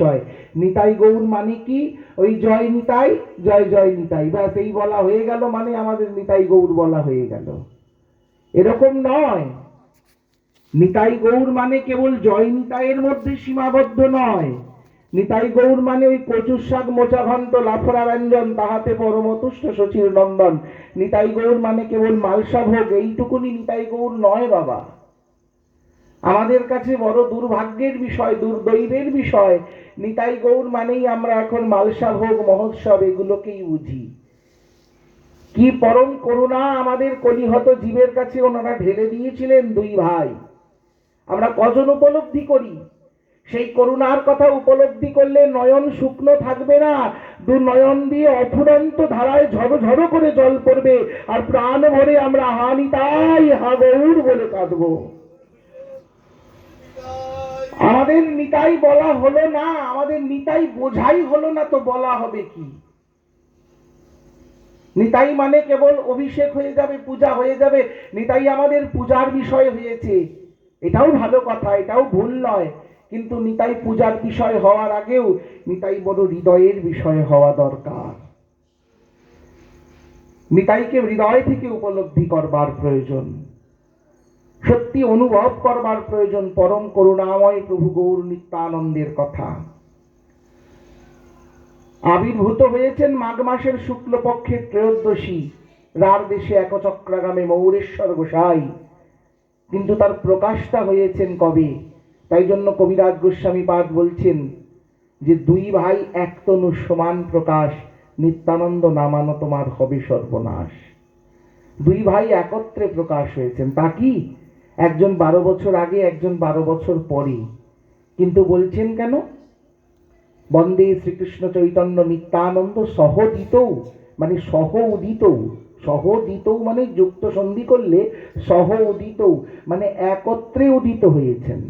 বিষয় নিতাই গৌর মানে কি? ওই জয় নিতাই, জয় জয় নিতাই। ব্যাস, এই বলা হয়ে গেল মানে আমাদের নিতাই গৌর বলা হয়ে গেল। এরকম নয়। নিতাই গৌর মানে কেবল জয় নিতাইয়ের মধ্যে সীমাবদ্ধ নয়। নিতাই গৌর মানে ওই কচুর শাক মোচা ঘন্ট লাফরা ব্যঞ্জন, তাহাতে পরমতুষ্ট শচীর নন্দন। নিতাই গৌর মানে কেবল মালসা ভোগ। এইটুকুনি নিতাই গৌর নয় বাবা। আমাদের কাছে বড় দুর্ভাগ্যের বিষয়, দুর্দৈবের বিষয়। নিতাই গৌর মানেই আমরা এখন মালসা ভোগ মহোৎসব, এগুলোকেই বুঝি। কি পরম করুণা আমাদের কলিহত জীবের কাছে ওনারা ঢেলে দিয়েছিলেন দুই ভাই। আমরা কজন উপলব্ধি করি? সেই করুণার কথা উপলব্ধি করলে নয়ন শুকনো থাকবে না। দু নয়ন দিয়ে অফুরন্ত ধারায় ঝড়ো করে জল পড়বে, আর প্রাণ ভরে আমরা হানি তাই হাগৌর বলে কাঁদবো। আমাদের নিতাই বলা হলো না, আমাদের নিতাই বোঝাই হলো না তো বলা হবে কি? নিতাই মানে কেবল অভিষেক হয়ে যাবে, পূজা হয়ে যাবে। নিতাই আমাদের পূজার বিষয় হয়েছে। এটাও ভালো কথা, এটাও ভুল নয়। কিন্তু নিতাই পূজার বিষয় হওয়ার আগেও নিতাই বড় হৃদয়ের বিষয় হওয়া দরকার। নিতাইকে হৃদয় থেকে উপলব্ধি করবার প্রয়োজন। সত্যি অনুভব করবার প্রয়োজন পরম করুণাময় প্রভু গৌর নিত্যানন্দের কথা। আবির্ভূত হয়েছেন মাঘ মাসের শুক্লপক্ষের ত্রয়োদশী, রার দেশে একচক্রাগামে মৌরেশ্বর গোসাই। কিন্তু তার প্রকাশটা হয়েছেন কবে? তাই জন্য কবিরাজ গোস্বামী পাদ বলছেন যে, দুই ভাই এক তনু সমান প্রকাশ, নিত্যানন্দ নামানো তোমার হবে সর্বনাশ। দুই ভাই একত্রে প্রকাশ হয়েছেন। তা কি? একজন বারো বছর আগে, একজন বারো বছর পরে কিন্তু বলছেন কেন? বন্দে শ্রীকৃষ্ণ চৈতন্য নিত্যানন্দ সহদিত মানে সহ উদিত সহদিত মানে যুক্ত সন্ধি করলে সহ উদিত মানে একত্রে উদিত হয়েছেন।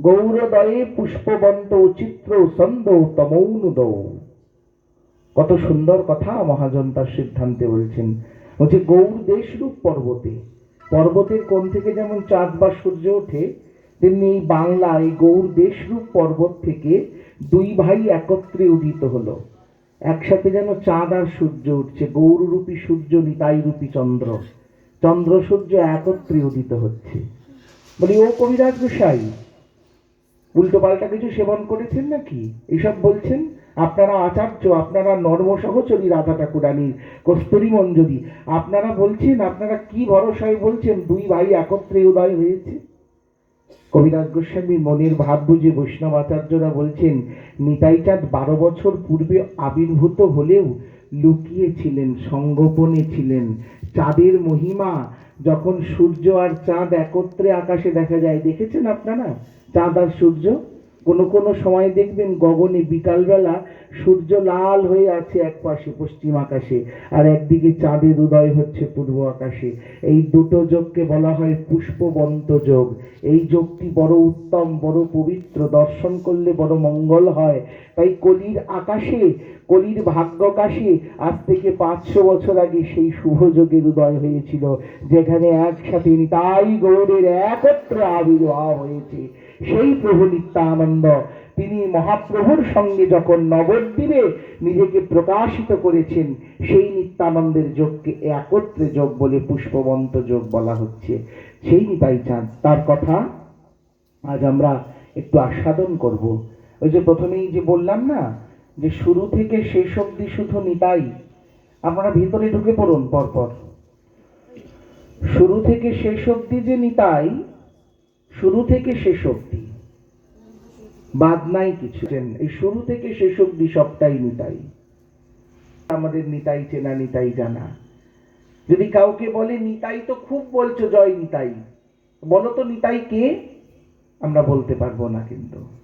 গৌরদয়ে পুষ্পবন্ত চিত্র সন্দ তমৌনুদ। কত সুন্দর কথা মহাজন তার সিদ্ধান্তে বলছেন। বলছে গৌর দেশরূপ পর্বতে পর্বতের কোণ থেকে যেমন চাঁদ বা সূর্য ওঠে, তেমনি এই বাংলা, এই গৌর দেশরূপ পর্বত থেকে দুই ভাই একত্রে উদিত হলো। একসাথে যেন চাঁদ আর সূর্য উঠছে, গৌররূপী সূর্য নিতাই রূপী চন্দ্র। চন্দ্র, সূর্য একত্রে উদিত হচ্ছে। বলি, ও কবিরাজ গোসাই, উল্টো পাল্টা কিছু সেবন করেছেন নাকি? এইসব বলছেন? আপনারা আচার্য, আপনারা নর্ম সহচরী রাধা ঠাকুরানীর, কস্তুরী মঞ্জুরি। আপনারা বলছেন, আপনারা কি ভরসায় বলছেন, দুই ভাই একত্রে উদয় হয়েছে? কবিরাজ গোস্বামী মনের ভাব বুঝে বৈষ্ণব আচার্যরা বলছেন নিতাই চাঁদ বারো বছর পূর্বে আবির্ভূত হলেও লুকিয়ে ছিলেন সংগোপনে ছিলেন। চাঁদের মহিমা, যখন সূর্য আর চাঁদ একত্রে আকাশে দেখা যায়, দেখেছেন আপনারা? চাঁদ আর সূর্য? কোনো কোনো সময় দেখবেন গগনে বিকালবেলা সূর্য লাল হয়ে আছে এক পাশে পশ্চিম আকাশে, আর একদিকে চাঁদের উদয় হচ্ছে পূর্ব আকাশে। এই দুটো যোগকে বলা হয় পুষ্পবন্ত যোগ। এই যোগটি বড় উত্তম, বড় পবিত্র, দর্শন করলে বড় মঙ্গল হয়। তাই কলির আকাশে, কলির ভাগ্যকাশে আজ থেকে পাঁচশো বছর আগে সেই শুভ যোগের উদয় হয়েছিল, যেখানে একসাথে নিতাই গৌরের একত্র আবির্ভাব হয়েছে। সেই প্রভু নিত্যানন্দ। তিনি মহাপ্রভুর সঙ্গে যখন নবদ্বীপে নিজেকে প্রকাশিত করেছেন, সেই নিত্যানন্দের যোগকে একত্রে যোগ বলে পুষ্পবন্ত যোগ বলা হচ্ছে। সেই নিতাই চাঁদ তার কথা আজ আমরা একটু আস্বাদন করব। ওই যে প্রথমেই যে বললাম না, যে শুরু থেকে শেষ অবধি শুধু নিতাই। আপনারা ভিতরে ঢুকে পড়ুন পরপর। শুরু থেকে শেষ অবধি যে নিতাই শুরু থেকে শেষ অব্দি বাদ নাই কিছু। এই শুরু থেকে শেষ অব্দি সবটাই নিতাই। আমাদের নিতাই চেনা, নিতাই জানা। যদি কাউকে বলে, নিতাই তো খুব বলছো, জয় নিতাই। বলো তো, নিতাই কে? আমরা বলতে পারব না কিন্তু।